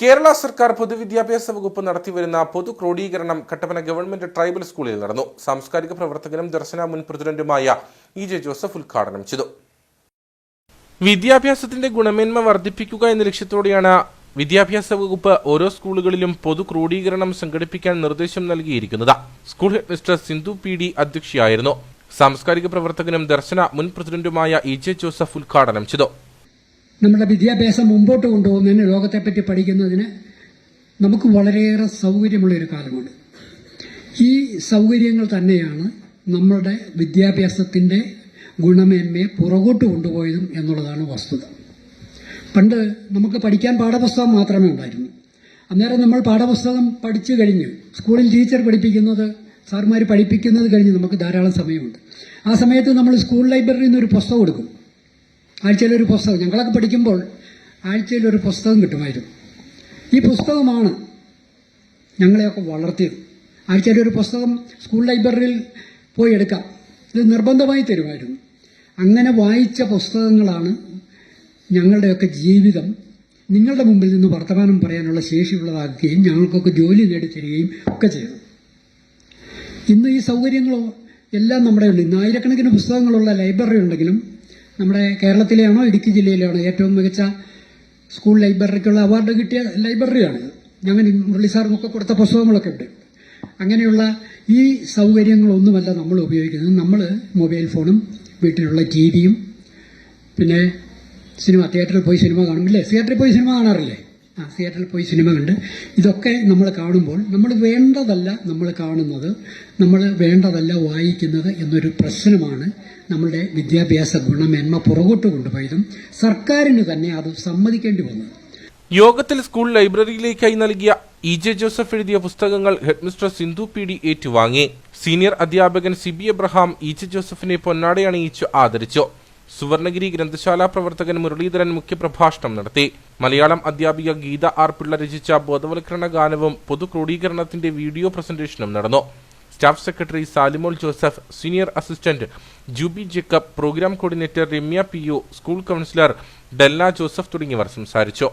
കേരള സർക്കാർ പൊതുവിദ്യാഭ്യാസ വകുപ്പ് നടത്തിവരുന്ന പൊതു ക്രോഡീകരണം കട്ടപ്പന ഗവൺമെന്റ് ട്രൈബൽ സ്കൂളിൽ നടന്നു. സാംസ്കാരിക പ്രവർത്തകനും ദർശന മുൻ പ്രസിഡന്റുമായ ഇ ജെ ജോസഫ് ഉദ്ഘാടനം ചെയ്തു. വിദ്യാഭ്യാസത്തിന്റെ ഗുണമേന്മ വർദ്ധിപ്പിക്കുക എന്ന ലക്ഷ്യത്തോടെയാണ് വിദ്യാഭ്യാസ വകുപ്പ് ഓരോ സ്കൂളുകളിലും പൊതു ക്രോഡീകരണം സംഘടിപ്പിക്കാൻ നിർദ്ദേശം നൽകിയിരിക്കുന്നത്. School head mister Sindhu P D അധ്യക്ഷയായിരുന്നു. സാംസ്കാരിക പ്രവർത്തകനും ദർശന മുൻ പ്രസിഡന്റുമായ ഇ ജെ ജോസഫ് ഉദ്ഘാടനം ചെയ്തു. നമ്മുടെ വിദ്യാഭ്യാസം മുമ്പോട്ട് കൊണ്ടുപോകുന്നതിന് ലോകത്തെപ്പറ്റി പഠിക്കുന്നതിന് നമുക്ക് വളരെയേറെ സൗകര്യമുള്ള ഒരു കാലമാണ് ഈ സൗകര്യങ്ങൾ തന്നെയാണ് നമ്മളുടെ വിദ്യാഭ്യാസത്തിന്റെ ഗുണമേന്മയെ പുറകോട്ട് കൊണ്ടുപോയതും എന്നുള്ളതാണ് വസ്തുത. പണ്ട് നമുക്ക് പഠിക്കാൻ പാഠപുസ്തകം മാത്രമേ ഉണ്ടായിരുന്നു. അന്നേരം നമ്മൾ പാഠപുസ്തകം പഠിച്ചു കഴിഞ്ഞു സ്കൂളിൽ ടീച്ചർ പഠിപ്പിക്കുന്നത് സാർമാർ പഠിപ്പിക്കുന്നത് കഴിഞ്ഞ് നമുക്ക് ധാരാളം സമയമുണ്ട്. ആ സമയത്ത് നമ്മൾ സ്കൂൾ ലൈബ്രറിയിൽ നിന്ന് ഒരു പുസ്തകം എടുക്കും. ആഴ്ചയിലൊരു പുസ്തകം. ഞങ്ങളൊക്കെ പഠിക്കുമ്പോൾ ആഴ്ചയിലൊരു പുസ്തകം കിട്ടുമായിരുന്നു. ഈ പുസ്തകമാണ് ഞങ്ങളെയൊക്കെ വളർത്തിയത്. ആഴ്ചയിലൊരു പുസ്തകം സ്കൂൾ ലൈബ്രറിയിൽ പോയി എടുക്കാം. ഇത് നിർബന്ധമായി തരുമായിരുന്നു. അങ്ങനെ വായിച്ച പുസ്തകങ്ങളാണ് ഞങ്ങളുടെയൊക്കെ ജീവിതം. നിങ്ങളുടെ മുമ്പിൽ നിന്ന് വർത്തമാനം പറയാനുള്ള ശേഷിയുള്ളതാക്കുകയും ഞങ്ങൾക്കൊക്കെ ജോലി നേടിത്തരികയും ഒക്കെ ചെയ്തു. ഇന്ന് ഈ സൗകര്യങ്ങളോ എല്ലാം നമ്മുടെ ഉണ്ട് ഇന്ന് ആയിരക്കണക്കിന് പുസ്തകങ്ങളുള്ള ലൈബ്രറി ഉണ്ടെങ്കിലും നമ്മുടെ കേരളത്തിലെയാണോ ഇടുക്കി ജില്ലയിലാണോ ഏറ്റവും മികച്ച സ്കൂൾ ലൈബ്രറിക്കുള്ള അവാർഡ് കിട്ടിയ ലൈബ്രറിയാണ്. ഞങ്ങൾ മുരളി സാറിനൊക്കെ കൊടുത്ത പുസ്തകങ്ങളൊക്കെ ഉണ്ട്. അങ്ങനെയുള്ള ഈ സൗകര്യങ്ങളൊന്നുമല്ല നമ്മൾ ഉപയോഗിക്കുന്നത്. നമ്മൾ മൊബൈൽ ഫോണും വീട്ടിലുള്ള ടി വിയും പിന്നെ സിനിമ തിയേറ്ററിൽ പോയി സിനിമ കാണുമില്ലേ തിയേറ്ററിൽ പോയി സിനിമ കാണാറില്ലേ? തിയേറ്ററിൽ പോയി സിനിമ കണ്ട്. ഇതൊക്കെ നമ്മൾ കാണുമ്പോൾ നമ്മൾ വേണ്ടതല്ല നമ്മൾ കാണുന്നത്. നമ്മൾ വേണ്ടതല്ല വായിക്കുന്നത് എന്നൊരു പ്രശ്നമാണ് നമ്മളുടെ വിദ്യാഭ്യാസ ഗുണമേന്മ പുറകോട്ട് കൊണ്ടുപോയതും സർക്കാരിന് തന്നെ അത് സമ്മതിക്കേണ്ടി വന്നത്. യോഗത്തിൽ സ്കൂൾ ലൈബ്രറിയിലേക്കായി നൽകിയ ഇ ജെ ജോസഫ് എഴുതിയ പുസ്തകങ്ങൾ head mister Sindhu P D ഏറ്റുവാങ്ങി. സീനിയർ അധ്യാപകൻ സിബി എബ്രഹാം ഇ ജെ ജോസഫിനെ പൊന്നാടയണിയിച്ചു ആദരിച്ചു. സുവർണഗിരി ഗ്രന്ഥശാല പ്രവർത്തകൻ മുരളീധരൻ മുഖ്യപ്രഭാഷണം നടത്തി. മലയാളം അധ്യാപിക ഗീത ആർ പിള്ള രചിച്ച ബോധവൽക്കരണ ഗാനവും പൊതു ക്രോഡീകരണത്തിന്റെ വീഡിയോ പ്രസന്റേഷനും നടന്നു. Staff secretary Salimol Joseph senior assistant Juby Jacob programme coordinator Ramya P school counsellor Della Joseph തുടങ്ങിയവർ സംസാരിച്ചു.